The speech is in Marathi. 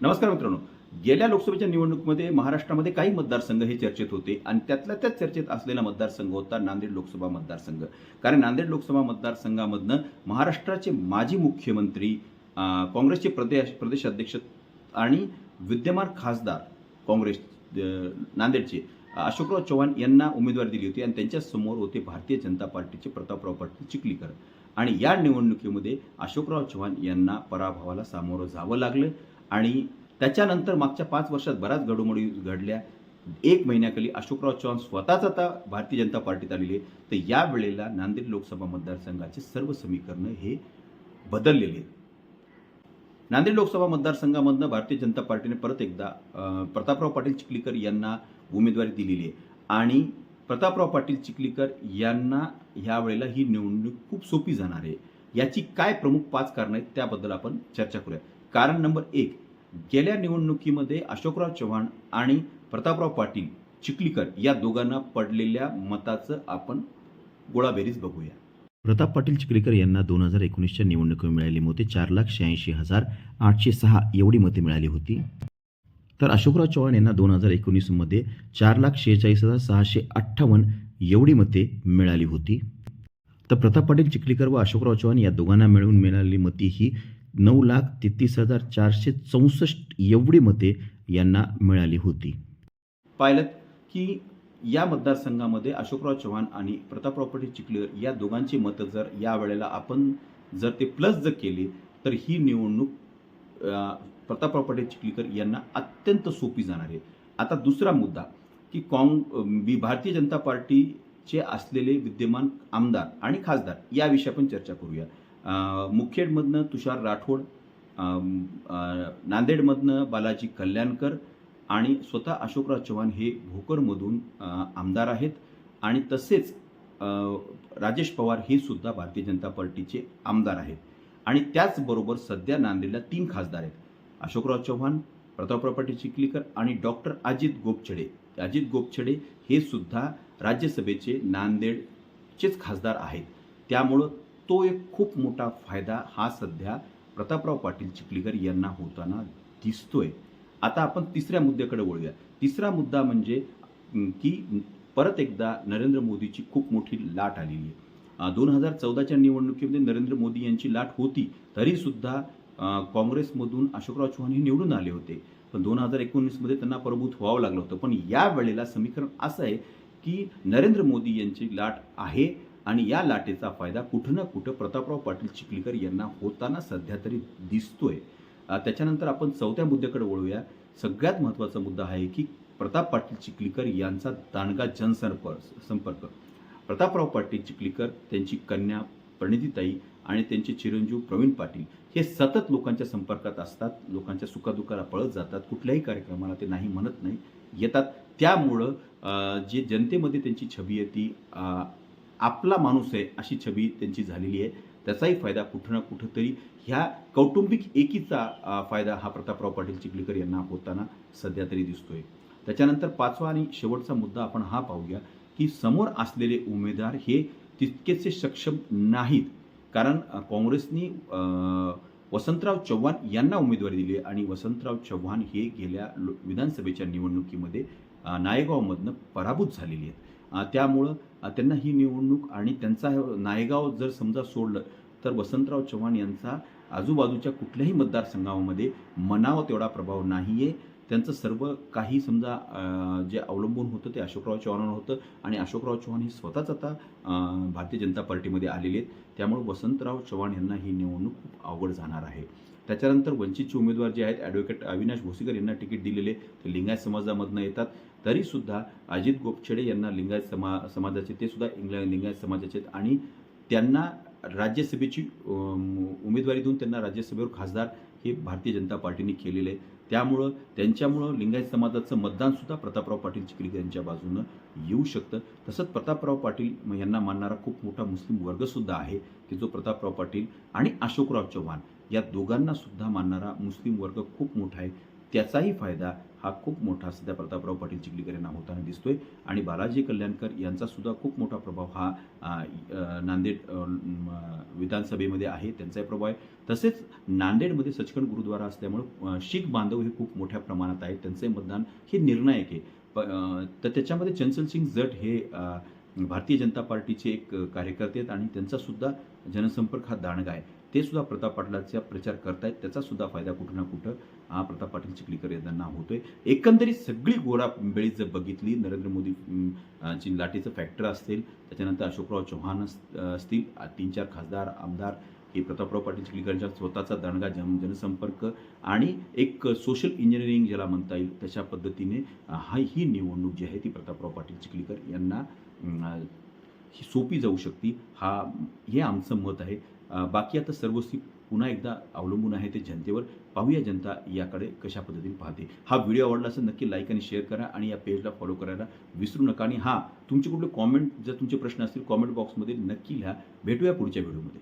नमस्कार मित्रांनो. गेल्या लोकसभेच्या निवडणुकीमध्ये महाराष्ट्रामध्ये काही मतदारसंघ हे चर्चेत होते आणि त्यातल्या त्याच चर्चेत असलेला मतदारसंघ होता नांदेड लोकसभा मतदारसंघ. कारण नांदेड लोकसभा मतदारसंघामधनं महाराष्ट्राचे माजी मुख्यमंत्री काँग्रेसचे प्रदेश प्रदेशाध्यक्ष आणि विद्यमान खासदार काँग्रेस नांदेडचे अशोकराव चव्हाण यांना उमेदवारी दिली होती आणि त्यांच्यासमोर होते भारतीय जनता पार्टीचे प्रतापराव पाटील चिखलीकर. आणि या निवडणुकीमध्ये अशोकराव चव्हाण यांना पराभवाला सामोरं जावं लागलं. आणि त्याच्यानंतर मागच्या पाच वर्षात बऱ्याच घडोमोडी घडल्या. एक महिन्याखाली अशोकराव चव्हाण स्वतःच आता भारतीय जनता पार्टीत आलेले तर या वेळेला नांदेड लोकसभा मतदारसंघाचे सर्व समीकरणं हे बदललेले आहेत. नांदेड लोकसभा मतदारसंघामधनं भारतीय जनता पार्टीने परत एकदा प्रतापराव पाटील चिखलीकर यांना उमेदवारी दिलेली आहे. आणि प्रतापराव पाटील चिखलीकर यांना ह्या वेळेला ही निवडणूक खूप सोपी जाणार आहे. याची काय प्रमुख पाच कारणं आहेत त्याबद्दल आपण चर्चा करूया. कारण नंबर एक गेल्या निवडणुकीमध्ये अशोकराव चव्हाण आणि प्रतापराव पाटील चिखलीकर या दोघांना पडलेल्या मताचं आपण गोळाबेरीज बघूया. प्रताप पाटील चिखलीकर यांना दोन हजार एकोणीसच्या निवडणुकीत मिळाली मते चार लाख शहाऐंशी हजार आठशे सहा एवढी मते मिळाली होती. तर अशोकराव चव्हाण यांना दोन हजार एकोणीसमध्ये चार लाख शेहेचाळीस हजार सहाशे अठ्ठावन्न एवढी मते मिळाली होती. तर प्रताप पाटील चिखलीकर व अशोकराव चव्हाण या दोघांना मिळून मिळालेली मती ही नऊ लाख तेहतीस हजार चारशे चौसष्ट एवढी मते यांना मिळाली होती. पाहिलं की या मतदारसंघामध्ये अशोकराव चव्हाण आणि प्रतापराव पाटील चिखलीकर या दोघांची मतं जर या वेळेला आपण जर ते प्लस जर केले तर ही निवडणूक प्रतापराव पाटील चिखलीकर यांना अत्यंत सोपी जाणार आहे. आता दुसरा मुद्दा की काँग बी- भारतीय जनता पार्टीचे असलेले विद्यमान आमदार आणि खासदार याविषयी आपण चर्चा करूया. मुखेडमधनं तुषार राठोड नांदेडमधनं बालाजी कल्याणकर आणि स्वतः अशोकराव चव्हाण हे भोकरमधून आमदार आहेत. आणि तसेच राजेश पवार हे सुद्धा भारतीय जनता पार्टीचे आमदार आहेत. आणि त्याचबरोबर सध्या नांदेडला तीन खासदार आहेत. अशोकराव चव्हाण प्रतापराव पाटील चिखलीकर आणि डॉक्टर अजित गोपछडे. अजित गोपछडे हे सुद्धा राज्यसभेचे नांदेडचेच खासदार आहेत. त्यामुळं तो एक खूप मोठा फायदा हा सध्या प्रतापराव पाटील चिखलीकर यांना होताना दिसतोय. आता आपण तिसऱ्या मुद्द्याकडे वळूया. तिसरा मुद्दा म्हणजे की परत एकदा नरेंद्र मोदीची खूप मोठी लाट आलेली आहे. दोन हजार चौदाच्या निवडणुकीमध्ये नरेंद्र मोदी यांची लाट होती तरीसुद्धा काँग्रेसमधून अशोकराव चव्हाण हे निवडून आले होते. पण दोन हजार एकोणीसमध्ये त्यांना पराभूत व्हावं लागलं होतं. पण या वेळेला समीकरण असं आहे की नरेंद्र मोदी यांची लाट आहे आणि या लाटेचा फायदा कुठं ना कुठं प्रतापराव पाटील चिखलीकर यांना होताना सध्या तरी दिसतोय. त्याच्यानंतर आपण चौथ्या मुद्द्याकडे वळूया. सगळ्यात महत्त्वाचा मुद्दा आहे की प्रताप पाटील चिखलीकर यांचा दांडगा जनसंपर्क संपर्क. प्रतापराव पाटील चिखलीकर त्यांची कन्या प्रणितीताई आणि त्यांचे चिरंजीव प्रवीण पाटील हे सतत लोकांच्या संपर्कात असतात लोकांच्या सुखादुखाला पळत जातात कुठल्याही कार्यक्रमाला ते नाही म्हणत नाही येतात. त्यामुळं जे जनतेमध्ये त्यांची छबी आहे ती आपला माणूस आहे अशी छबी त्यांची झालेली आहे. त्याचाही फायदा कुठं ना कुठंतरी ह्या कौटुंबिक एकीचा फायदा हा प्रतापराव पाटील चिखलीकर यांना होताना सध्या तरी दिसतोय. त्याच्यानंतर पाचवा आणि शेवटचा मुद्दा आपण हा पाहूया की समोर असलेले उमेदवार हे तितकेसे सक्षम नाहीत. कारण काँग्रेसनी वसंतराव चव्हाण यांना उमेदवारी दिली आहे आणि वसंतराव चव्हाण हे गेल्या विधानसभेच्या निवडणुकीमध्ये नायगावमधनं पराभूत झालेली आहेत. त्यामुळं त्यांना ही निवडणूक आणि त्यांचा नायगाव जर समजा सोडलं तर वसंतराव चव्हाण यांचा आजूबाजूच्या कुठल्याही मतदारसंघामध्ये मनावा तेवढा प्रभाव नाही आहे त्यांचं सर्व काही समजा जे अवलंबून होतं ते अशोकराव चव्हाणांवर होतं आणि अशोकराव चव्हाण हे स्वतःच आता भारतीय जनता पार्टीमध्ये आलेले आहेत. त्यामुळे वसंतराव चव्हाण यांना ही निवडणूक खूप अवघड जाणार आहे. त्याच्यानंतर वंचितचे उमेदवार जे आहेत ॲडव्होकेट अविनाश भोसीकर यांना तिकीट दिलेले ते लिंगायत समाजामधनं येतात. तरीसुद्धा अजित गोपछडे यांना लिंगायत समा समाजाचे ते सुद्धा इंग्लंड लिंगायत समाजाचे आहेत. आणि त्यांना राज्यसभेची उमेदवारी देऊन त्यांना राज्यसभेवर खासदार हे भारतीय जनता पार्टीने केलेले आहे. त्यामुळं त्यांच्यामुळं लिंगायत समाजाचं मतदानसुद्धा प्रतापराव पाटील चिखलीकर यांच्या बाजूनं येऊ शकतं. तसंच प्रतापराव पाटील यांना मानणारा खूप मोठा मुस्लिम वर्गसुद्धा आहे की जो प्रतापराव पाटील आणि अशोकराव चव्हाण या दोघांनासुद्धा मानणारा मुस्लिम वर्ग खूप मोठा आहे. त्याचाही फायदा हा खूप मोठा सध्या प्रतापराव पाटील चिखलीकर यांना होताना दिसतोय. आणि बालाजी कल्याणकर यांचा सुद्धा खूप मोठा प्रभाव हा नांदेड विधानसभेमध्ये आहे. त्यांचाही प्रभाव आहे. तसेच नांदेडमध्ये सचखंड गुरुद्वारा असल्यामुळे शीख बांधव हे खूप मोठ्या प्रमाणात आहेत. त्यांचे मतदान हे निर्णायक आहे. प- तर त्याच्यामध्ये चंचल सिंग जट हे भारतीय जनता पार्टीचे एक कार्यकर्ते आहेत आणि त्यांचासुद्धा जनसंपर्क हा दांडगा आहे. ते सुद्धा प्रताप पाटलाचा प्रचार करतायत. त्याचा सुद्धा फायदा कुठं ना कुठं हा प्रताप पाटील चिखलीकर यांना होतोय. एकंदरीत सगळी गोळाबेळी जर बघितली नरेंद्र मोदी ची लाटेचं फॅक्टर असतील त्याच्यानंतर अशोकराव चव्हाण अस- असतील तीन चार खासदार आमदार हे प्रतापराव पाटील चिखलीकरांच्या स्वतःचा दणगा जन जनसंपर्क आणि एक सोशल इंजिनिअरिंग ज्याला म्हणता येईल तशा पद्धतीने हा ही निवडणूक जी आहे ती प्रतापराव पाटील चिखलीकर यांना ही सोपी जाऊ शकते. हा हे आमचं मत आहे. बाकी आता सर्वस्वी पुन्हा एकदा अवलंबून आहे ते जनतेवर. पाहूया जनता याकडे कशा पद्धतीने पाहते. हा व्हिडिओ आवडला असेल नक्की लाईक आणि शेअर करा आणि या पेजला फॉलो करायला विसरू नका. आणि हा तुमचे कुठले कॉमेंट जर तुमचे प्रश्न असतील कॉमेंट बॉक्समध्ये नक्की लिहा. भेटूया पुढच्या व्हिडिओमध्ये